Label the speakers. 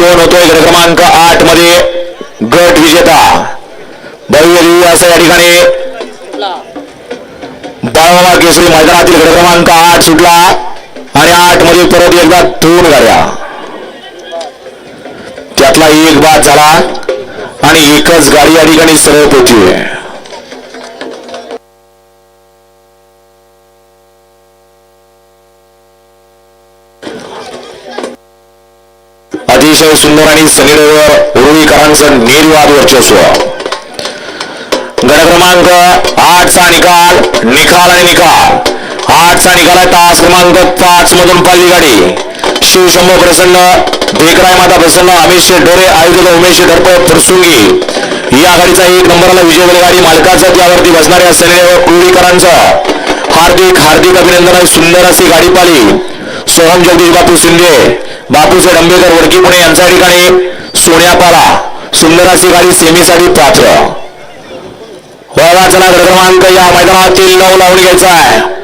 Speaker 1: कोण होतोय गट क्रमांक आठमध्ये? गट विजेता भव्य दिव्य असं या ठिकाणी बाळवाबा केसरी मैदानातील गट क्रमांक आठ सुटला आणि आठमध्ये परत एकदा दोन गाड्या. त्यातला एक बाद झाला आणि एकच गाडी या ठिकाणी सरळ पोहोचली. अतिशय सुंदर आणि सनीडवर उरुळीकरांचं निर्वाद वर्चस्व. गट क्रमांक आठचा निकाल निकाल आणि निकाल. आठचा निकाल आहे तास क्रमांक पाच मधून पहिली गाडी शिवशंभ प्रसन्न ढेकराय माता प्रसन्न अमित शेठ डोरे आयुध उमेश धरप फुरसुंगी या गाडीचा एक नंबरला विजय गाडी मालकाचं त्यावरती बसणाऱ्या सनीडवर उरुळीकरांचं हार्दिक हार्दिक अभिनंदन आहे सुंदर अशी गाडी पाली सोहम जगदीश बापू शिंदे. बापूसाहेब आंबेडकर वडकी पुणे यांच्या ठिकाणी सोन्यापाला सुंदर अशी गाडी सेमीसाठी पात्र. वळवाचा क्रमांक या मैदानातील नऊ लावून घ्यायचा आहे.